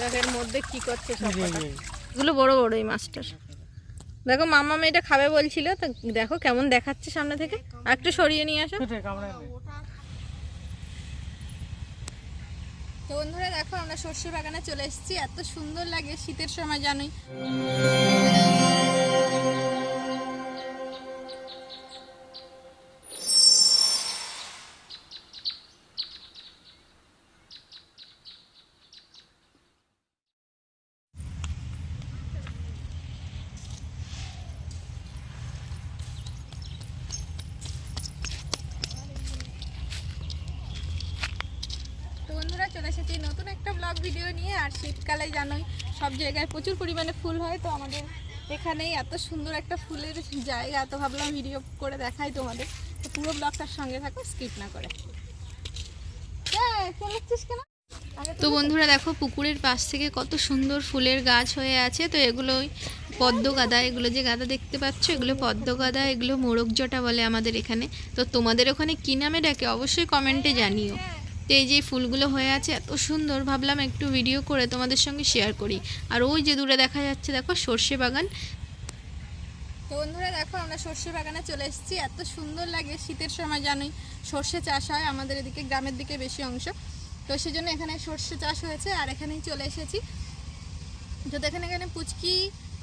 দেখো এর মধ্যে কি করছে সব এগুলো বড় বড় এই মাছটার। দেখো মামা মেয়েটা খাবে বলছিল তো দেখো কেমন দেখাচ্ছে সামনে থেকে। একটু সরিয়ে নিয়ে আসো। তো বন্ধুরা দেখো আমরা সর্ষে বাগানে চলে এসেছি। এত সুন্দর লাগে শীতের সময় জানোই তো বন্ধুরা চলে এসেছি নতুন একটা ব্লগ ভিডিও নিয়ে আর শীতকালে জানোই, সব জায়গায় প্রচুর পরিমাণে ফুল হয়, তো আমাদের এখানেই এত সুন্দর একটা ফুলের জায়গা, তো ভাবলাম ভিডিও করে দেখাই তোমাদের। তো পুরো ব্লগটার সঙ্গে থাকো স্কিপ না করে? তো বন্ধুরা দেখো, পুকুরের পাশ থেকে কত সুন্দর ফুলের গাছ হয়ে আছে, তো এগুলোই পদ্ম গাদা, এগুলো যে গাদা দেখতে পাচ্ছ, এগুলো পদ্ম গাদা, এগুলো মোরগ জটা বলে আমাদের এখানে। তো তোমাদের ওখানে কী নামে ডাকে, অবশ্যই কমেন্টে জানিও। তো এই যে ফুলগুলো হয়ে আছে, এত সুন্দর। ভাবলাম একটু ভিডিও করে তোমাদের সঙ্গে শেয়ার করি। আর ওই যে দূরে দেখা যাচ্ছে, দেখো সর্ষে বাগান। তো বন্ধুরা দেখো, আমরা সর্ষে বাগানে চলে এসেছি। এত সুন্দর লাগে শীতের সময়, জানোই সর্ষে চাষ হয় আমাদের এদিকে, গ্রামের দিকে বেশি অংশ। তো সেজন্য এখানে সর্ষে চাষ হয়েছে আর এখানেই চলে এসেছি। তো দেখেন এখানে পুচকি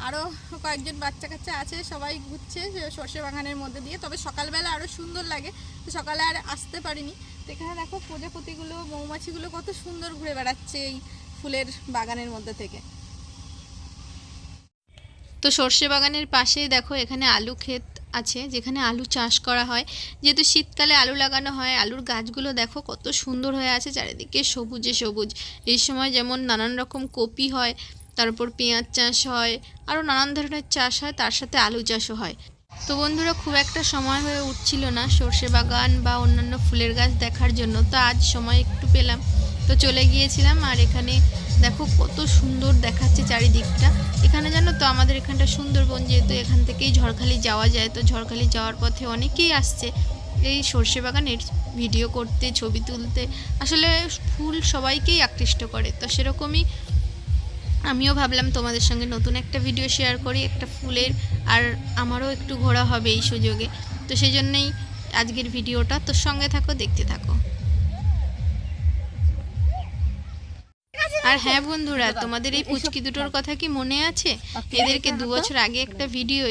আরও কয়েকজন বাচ্চা কাচ্চা আছে, সবাই ঘুরছে সর্ষে বাগানের মধ্যে দিয়ে। তবে সকালবেলা আরও সুন্দর লাগে। তো সকালে আর আসতে পারিনি। এখানে দেখো প্রজাপতিগুলো, মৌমাছিগুলো কত সুন্দর ঘুরে বেড়াচ্ছে এই ফুলের বাগানের মধ্যে থেকে। তো সর্ষে বাগানের পাশে দেখো এখানে আলু ক্ষেত আছে, যেখানে আলু চাষ করা হয়। যেহেতু শীতকালে আলু লাগানো হয়, আলুর গাছগুলো দেখো কত সুন্দর হয়ে আছে, চারিদিকে সবুজে সবুজ। এই সময় যেমন নানান রকম কপি হয় তারপর পেঁয়াজ চাষ হয়, আরও নানান ধরনের চাষ হয়, তার সাথে আলু চাষও হয়। তো বন্ধুরা, খুব একটা সময় হয়ে উঠছিল না সর্ষে বাগান বা অন্যান্য ফুলের গাছ দেখার জন্য, তো আজ সময় একটু পেলাম। তো চলে গিয়েছিলাম আর এখানে দেখো কত সুন্দর দেখাচ্ছে চারিদিকটা। এখানে জানো তো, আমাদের এখানটা সুন্দরবন যেহেতু এখান থেকেই ঝড়খালি যাওয়া যায়, তো ঝড়খালি যাওয়ার পথে অনেকেই আসছে। এই সর্ষে বাগানের ভিডিও করতে, ছবি তুলতে, আসলে ফুল সবাইকেই আকৃষ্ট করে, তো সেরকমই আমিও ভাবলাম তোমাদের সঙ্গে নতুন একটা ভিডিও শেয়ার করি, একটা ফুলের, আর আমারও একটু ঘোরা হবে এই সুযোগে। তো সেই জন্যই আজকের ভিডিওটা তোর সঙ্গে থাকো, দেখতে থাকো। আর হ্যাঁ বন্ধুরা, তোমাদের এই পুচকি দুটোর কথা কি মনে আছে? এদেরকে দু বছর আগে একটা ভিডিও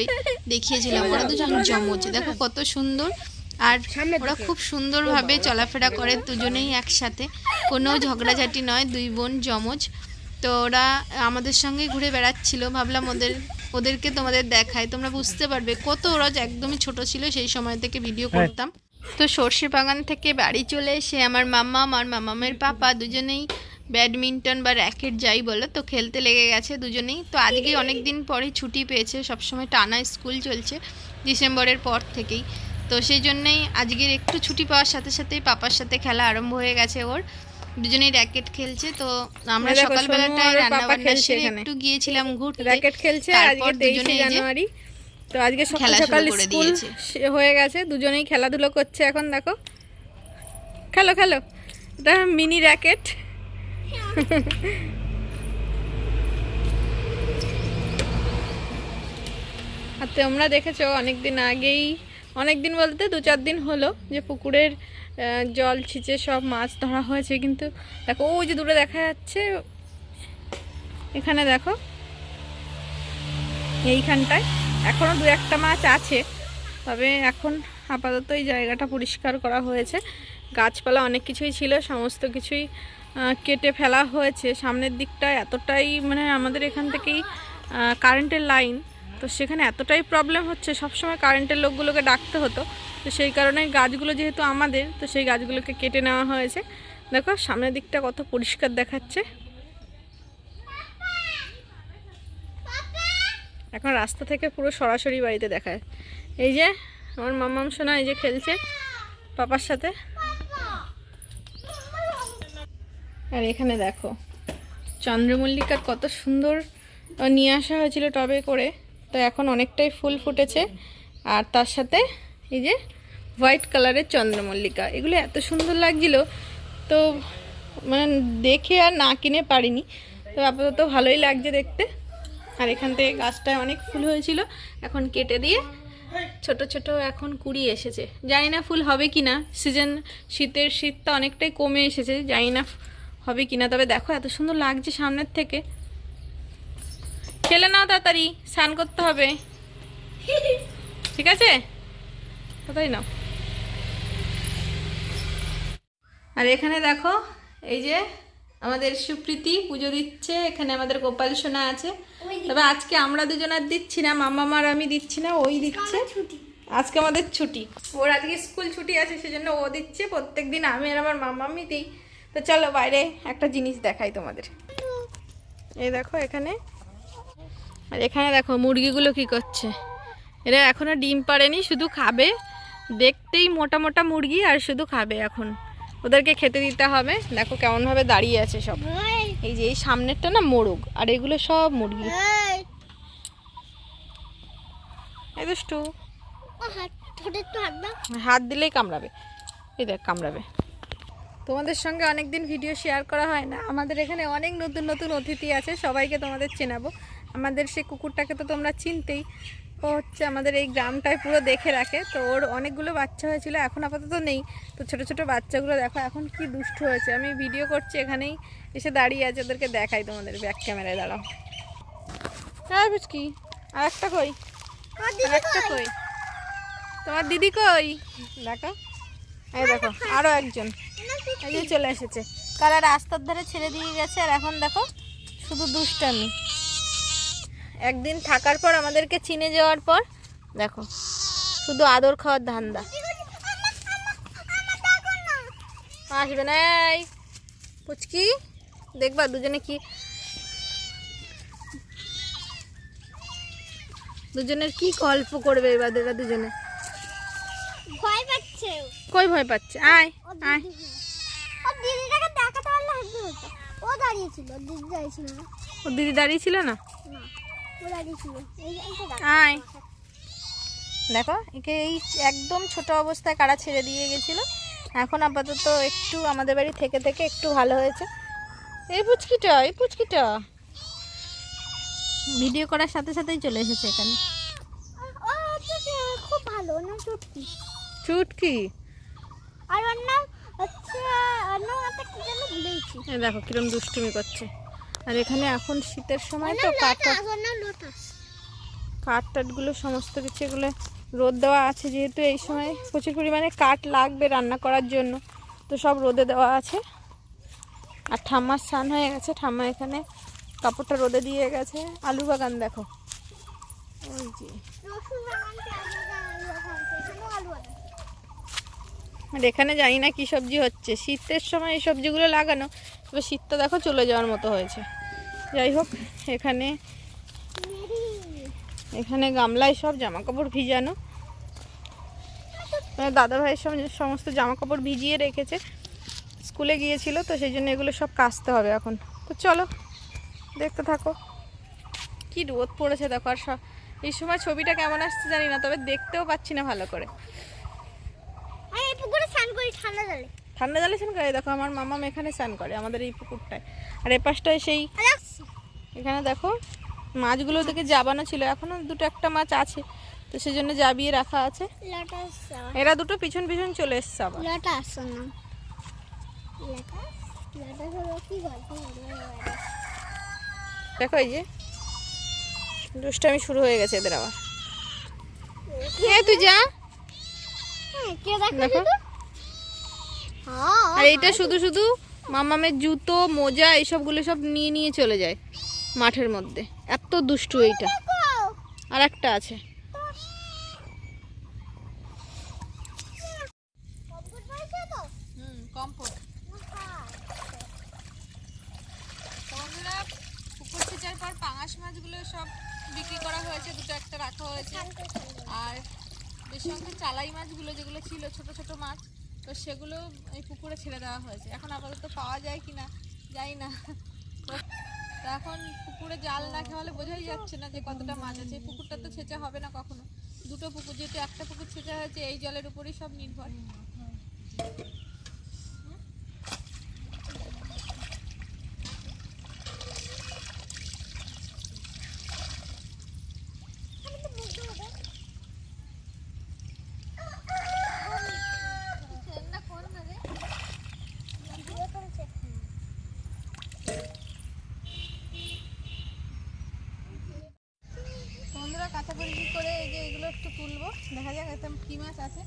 দেখিয়েছিলাম, ওরা দুজন জমজ দেখো কত সুন্দর, আর ওরা খুব সুন্দরভাবে চলাফেরা করে দুজনেই একসাথে। কোনো ঝগড়াঝাটি নয়, দুই বোন জমজ তো ওরা আমাদের সঙ্গে ঘুরে বেড়াচ্ছিল। ভাবলাম ওদের ওদেরকে তোমাদের দেখায় তোমরা বুঝতে পারবে কত ওরা একদমই ছোট ছিল সেই সময় থেকে ভিডিও করতাম। তো সর্ষে বাগান থেকে বাড়ি চলে এসে আমার মাম্মা আর মামামের পাপা দুজনেই ব্যাডমিন্টন বা র্যাকেট যাই বলো তো খেলতে লেগে গেছে দুজনেই। তো আজকে অনেক দিন পরে ছুটি পেয়েছে সবসময় টানা স্কুল চলছে ডিসেম্বরের পর থেকেই। তো সেই জন্যেই আজকের একটু ছুটি পাওয়ার সাথে সাথেই পাপার সাথে খেলা আরম্ভ হয়ে গেছে ওর। দুজনেই র্যাকেট খেলছে তো আমরা সকালবেলাটায় রান্না বান্না সেরে এখানে। একটু গিয়েছিলাম ঘুরতে র্যাকেট খেলছে আজকে তেইশে দুজনে এই যে জানুয়ারি। তো আজকে সকাল সকাল স্কুল হয়ে গেছে দুজনেই খেলাধুলো করছে এখন দেখো। খেলো খেলো। এটা মিনি র্যাকেট আর তোমরা দেখেছ অনেক দিন আগেই অনেক দিন বলতে দু চার দিন হলো যে পুকুরের জল ছিঁচে সব মাছ ধরা হয়েছে, কিন্তু দেখো ওই যে দূরে দেখা যাচ্ছে, এখানে দেখো, এইখানটায় এখনও দু একটা মাছ আছে, তবে এখন আপাতত এই জায়গাটা পরিষ্কার করা হয়েছে। গাছপালা অনেক কিছুই ছিল, সমস্ত কিছুই কেটে ফেলা হয়েছে। সামনের দিকটা এতটাই মানে আমাদের এখান থেকেই কারেন্টের লাইন তো সেখানে এতটাই প্রবলেম হচ্ছে, সবসময় কারেন্টের লোকগুলোকে ডাকতে হতো। তো সেই কারণে গাছগুলো যেহেতু আমাদের, তো সেই গাছগুলোকে কেটে নেওয়া হয়েছে। দেখো, সামনের দিকটা কত পরিষ্কার দেখাচ্ছে। এখন রাস্তা থেকে পুরো সরাসরি বাড়িতে দেখায়। এই যে, আমার মামাম সোনা এই যে খেলছে পাপার সাথে। আর এখানে দেখো, চন্দ্রমল্লিকার কত সুন্দর নিয়ে আসা হয়েছিল টবে করে। তো এখন অনেকটাই ফুল ফুটেছে। আর তার সাথে এই যে হোয়াইট কালারের চন্দ্রমল্লিকা, এগুলো এত সুন্দর লাগছিল। তো মানে দেখে আর না কিনে পারিনি। তো আপাতত ভালোই লাগছে দেখতে। আর এখান থেকে গাছটায় অনেক ফুল হয়েছিল। এখন কেটে দিয়ে ছোট ছোট এখন কুড়ি এসেছে। জানি না ফুল হবে কি না সিজন, শীতের শীতটা অনেকটাই কমে এসেছে। জানি না হবে কি না তবে দেখো এত সুন্দর লাগছে সামনের থেকে। খেলে নাও তাড়াতাড়ি স্নান করতে হবে। ঠিক আছে? কোথায় নাও। আর এখানে দেখো এই যে আমাদের সুপ্রীতি পুজো দিচ্ছে এখানে আমাদের গোপাল সোনা আছে। তবে আজকে আমরা দুজন আর দিচ্ছি না মামা মার আমি দিচ্ছি না ওই দিচ্ছে। আজকে আমাদের ছুটি। ওর আজকে স্কুল ছুটি আছে সেজন্য ও দিচ্ছে প্রত্যেক দিন আমি আর আমার মামা আমি দিই। তো চলো বাইরে একটা জিনিস দেখাই তোমাদের। এই দেখো এখানে আর এখানে দেখো মুরগিগুলো কি করছে? এরা এখনও ডিম পারেনি শুধু খাবে। দেখতেই মোটা মোটা মুরগি আর শুধু খাবে এখন। ওদেরকে খেতে দিতে হবে। দেখো কেমনভাবে দাঁড়িয়ে আছে সব। এই যে এই সামনেরটা না মোরগ, আর এগুলো সব মুরগি। দুষ্টু হাত দিলেই কামড়াবে। এই দেখ, কামড়াবে। তোমাদের সঙ্গে অনেক দিন ভিডিও শেয়ার করা হয় না। আমাদের এখানে অনেক নতুন নতুন অতিথি আছে, সবাইকে তোমাদের চেনাবো। আমাদের সেই কুকুরটাকে তো তোমরা চিনতেই। ও হচ্ছে আমাদের এই গ্রামটায় পুরো দেখে রাখে। তো ওর অনেকগুলো বাচ্চা হয়েছিল এখন আপাতত নেই। তো ছোট ছোট বাচ্চাগুলো দেখো এখন কি দুষ্ট হয়েছে। আমি ভিডিও করছি এখানেই এসে দাঁড়িয়ে আছে ওদেরকে দেখাই তোমাদের ব্যাক ক্যামেরায় দাঁড়াও। হ্যাঁ বুঝকি আর একটা কই? আর একটা কই? তোমার দিদি কই? দেখো। এই দেখো আরও একজন। এই যে চলে এসেছে। কারা রাস্তার ধারে ছেড়ে দিয়ে গেছে আর এখন দেখো শুধু দুষ্টামি। একদিন থাকার পর আমাদেরকে চিনে যাওয়ার পর দেখো শুধু আদর খাওয়ার ধান্দা। আসবে না এই পুচকি দেখবা দুজনে কি দুজনের কি গল্প করবে এবার এরা দুজনে? ভয় পাচ্ছে। কই ভয় পাচ্ছে? আয় আয়। ও দিদিটাকে দেখাতে পারলে হাসি হতো। ও দাঁড়িয়েছিল দিদি না। দাঁড়িয়ে ছিল না? না। আয়। দেখো একে এই একদম ছোট অবস্থায় কারা ছেড়ে দিয়ে গেছিল? এখন আপাতত একটু আমাদের বাড়ি থেকে থেকে একটু ভালো হয়েছে। এই পুচকিটা এই পুচকিটা। ভিডিও করার সাথে সাথেই চলে এসেছে এখানে। খুব ভালো চুটকি? আর ওর নাম হচ্ছে ওর নাম একটা কি যেন ভুলেছি দেখো কিরম দুষ্টুমি করছে। আর এখানে এখন শীতের সময় তো কাঠ কাঠ টাঠগুলো সমস্ত কিছু এগুলো রোদ দেওয়া আছে যেহেতু এই সময় প্রচুর পরিমাণে কাঠ লাগবে রান্না করার জন্য। তো সব রোদে দেওয়া আছে। আর ঠাম্মার স্নান হয়ে গেছে। ঠাম্মা এখানে কাপড়টা রোদে দিয়ে গেছে। আলু বাগান দেখো। ওই যে রসুন বাগানতে আলু বাগান এখানেও আলু বাগান আর এখানে জানি না কি সবজি হচ্ছে। শীতের সময় এই সবজিগুলো লাগানো, তবে শীতটা দেখো চলে যাওয়ার মতো হয়েছে। যাই হোক, এখানে এখানে গামলায় সব জামা কাপড় ভিজানো। মানে দাদা ভাইয়ের সম- সমস্ত জামা কাপড় ভিজিয়ে রেখেছে। স্কুলে গিয়েছিল, তো সেই জন্য এগুলো সব কাচতে হবে এখন। তো চলো, দেখতে থাকো। কি রোদ পড়েছে, দেখো আর এই সময় ছবিটা কেমন আসছে জানি না, তবে দেখতেও পাচ্ছি না ভালো করে আর এই পুকুরে স্নান করি ঠান্ডা জলে। ঠান্ডা জলে স্নান করে দেখো আমার মামাম এখানে স্নান করে আমাদের এই পুকুরটায়। আর এ পাশটায় সেই এখানে দেখো মাছগুলো থেকে জাবানো ছিল এখনও দুটো একটা মাছ আছে তো সেই জন্য জাবিয়ে রাখা আছে। এরা দুটো পিছন পিছন চলে এসছে আবার। দেখো এই যে দুষ্টামি শুরু হয়ে গেছে এদের আবার। তুই যা? হ্যাঁ কে দেখো। আর এইটা শুধু শুধু মামামের জুতো মোজা এইসবগুলো সব নিয়ে নিয়ে চলে যায় মাঠের মধ্যে। এত দুষ্টু এইটা। আর একটা আছে। পাঙাশ মাছগুলো সব বিক্রি করা হয়েছে দুটো একটা রাখা হয়েছে। আর বেশি চালাই মাছগুলো যেগুলো ছিল ছোট ছোট মাছ তো সেগুলো এই পুকুরে ছেড়ে দেওয়া হয়েছে। এখন আপাতত পাওয়া যায় কি না যাই না। তো এখন পুকুরে জাল না খেয়ালে বোঝাই যাচ্ছে না যে কতটা মাছ আছে। পুকুরটা তো ছেঁচা হবে না কখনো। দুটো পুকুর, যেহেতু একটা পুকুর ছেঁচা হয়েছে, এই জলের উপরেই সব নির্ভর। একটু তুলবো। দেখা যাক এতে কী মাছ আছে।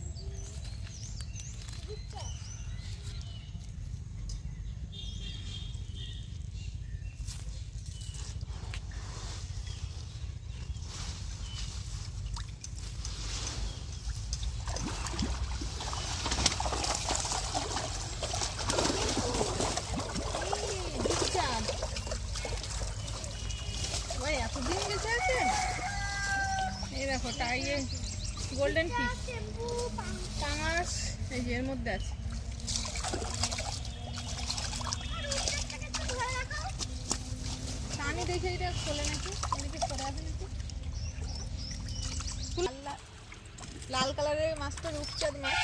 দেখো টাইয়ে গোল্ডেন এই যে এর মধ্যে আছে। টানি দেখে এটা নাকি? লাল কালারের মাছটা রূপচাঁদ মাছ।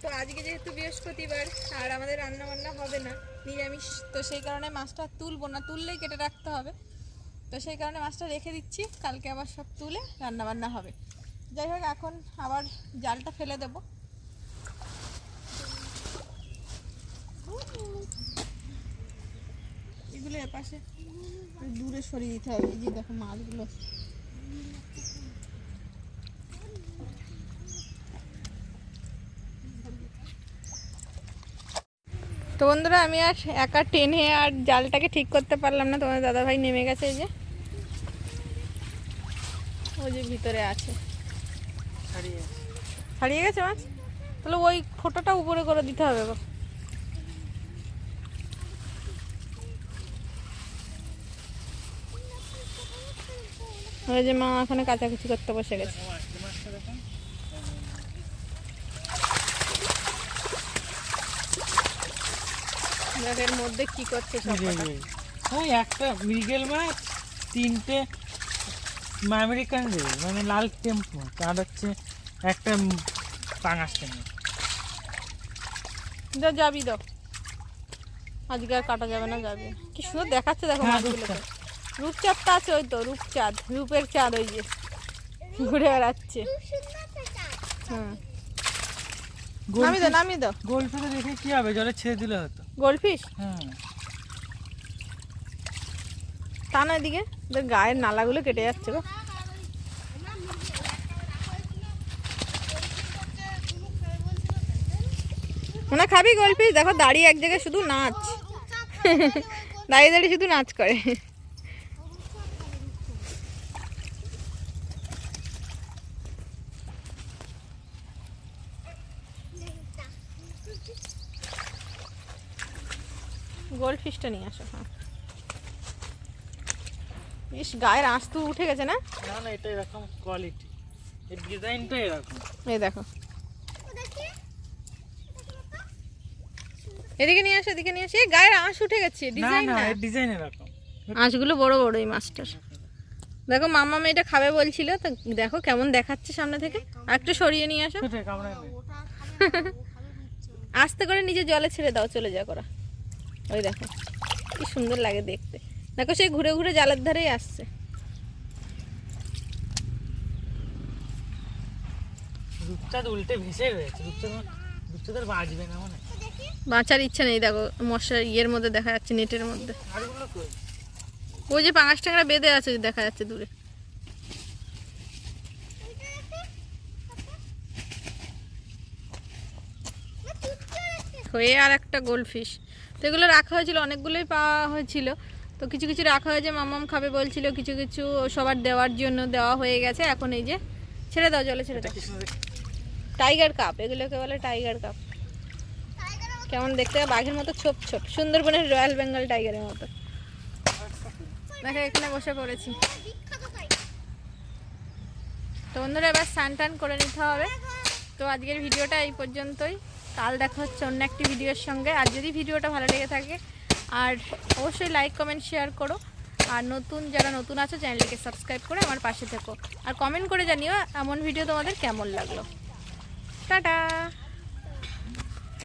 তো আজকে যেহেতু বৃহস্পতিবার, আর আমাদের রান্না বান্না হবে না, নিরামিষ, তো সেই কারণে মাছটা তুলবো না। তুললেই কেটে রাখতে হবে। তো সেই কারণে মাছটা রেখে দিচ্ছি। কালকে আবার সব তুলে রান্না বান্না হবে। যাই হোক, এখন আবার জালটা ফেলে দেবো। এগুলো এপাশে দূরে সরিয়ে দিতে হবে। এই যে দেখো মাছগুলো। তো বন্ধুরা, আমি আর একা টেনে আর জালটাকে ঠিক করতে পারলাম না। তোমার দাদাভাই নেমে গেছে এই যে। ওই যে ভিতরে আছে। হারিয়ে গেছে। মাছ? তাহলে ওই ফোটোটা উপরে করে দিতে হবে গো ওই যে মা ওখানে কাচাকুচি করতে বসে গেছে। এর মধ্যে কি করছে সব ওই একটা মৃগেল মাছ তিনটে আমেরিকান রে মানে লাল টেম্পো আর হচ্ছে একটা পাঙাশ টেম্পো। যা যাবি দাও। আজকে আর কাটা যাবে না যাবে। কি সুন্দর দেখাচ্ছে দেখো হ্যাঁ, মাছগুলোকে। রূপচাঁদটা আছে ওই তো রূপচাঁদ রূপের চাঁদ ওই যে। ঘুরে বেড়াচ্ছে। হুম। নামি দাও নামি দাও। গোলফিতে দেখে কি হবে? জলে ছেড়ে দিলে হতো। গোল্ডফিশ হ্যাঁ। তা না এদিকে ওদের গায়ের নালাগুলো কেটে যাচ্ছে গো। হয় খাবি গোল্ডফিশ দেখো দাঁড়িয়ে এক জায়গায় শুধু নাচ। দাঁড়িয়ে দাঁড়িয়ে শুধু নাচ করে। গোল্ড ফিশটা নিয়ে আসো হ্যাঁ। ইস গায়ের আঁশ তো উঠে গেছে না? না না এটা এরকম কোয়ালিটি এর ডিজাইনটা এরকম। এই দেখো। এদিকে নিয়ে আসো এদিকে নিয়ে আসো। এই গায়ের আঁশ উঠে গেছে ডিজাইন না এর ডিজাইন এরকম। আঁশগুলো বড় বড় এই মাছটার। দেখো মাম্মা মেয়েটা খাবে বলছিল তো দেখো কেমন দেখাচ্ছে সামনে থেকে। একটু সরিয়ে নিয়ে আসো। আস্তে করে নিজে জলে ছেড়ে দাও চলে যা করা। ওই দেখো কি সুন্দর লাগে দেখতে। দেখো সেই ঘুরে ঘুরে জালের ধারেই আসছে। রূপচাঁদ উল্টে ভেসে রয়েছে রূপচাঁদ রূপচাঁদ বাঁচবে না মানে। বাঁচার ইচ্ছা নেই দেখো মশার ইয়ের মধ্যে দেখা যাচ্ছে নেটের মধ্যে। ওই যে পাঙাশ ট্যাংরা বেঁধে আছে দেখা যাচ্ছে দূরে। হয়ে আর একটা গোল্ড ফিশ তো এগুলো রাখা হয়েছিল অনেকগুলোই পাওয়া হয়েছিল। তো কিছু কিছু রাখা হয়েছে মামাম খাবে বলছিল কিছু কিছু সবার দেওয়ার জন্য দেওয়া হয়ে গেছে এখন এই যে ছেড়ে দাও জলে ছেড়ে দাও। টাইগার কাপ এগুলোকে বলে টাইগার কাপ কেমন দেখতে? বাঘের মতো ছোপ ছোপ সুন্দরবনের রয়্যাল বেঙ্গল টাইগারের মতো। দেখো এখানে বসে পড়েছি। তো বন্ধুরা এবার স্নান টান করে নিতে হবে। তো আজকের ভিডিওটা এই পর্যন্তই। কাল দেখা হচ্ছে অন্য একটি ভিডিওর সঙ্গে। আর যদি ভিডিওটা ভালো লেগে থাকে আর অবশ্যই লাইক কমেন্ট শেয়ার করো। আর নতুন যারা নতুন আছো চ্যানেলটিকে সাবস্ক্রাইব করে আমার পাশে থেকো। আর কমেন্ট করে জানিও এমন ভিডিও তোমাদের কেমন লাগল। টাটা!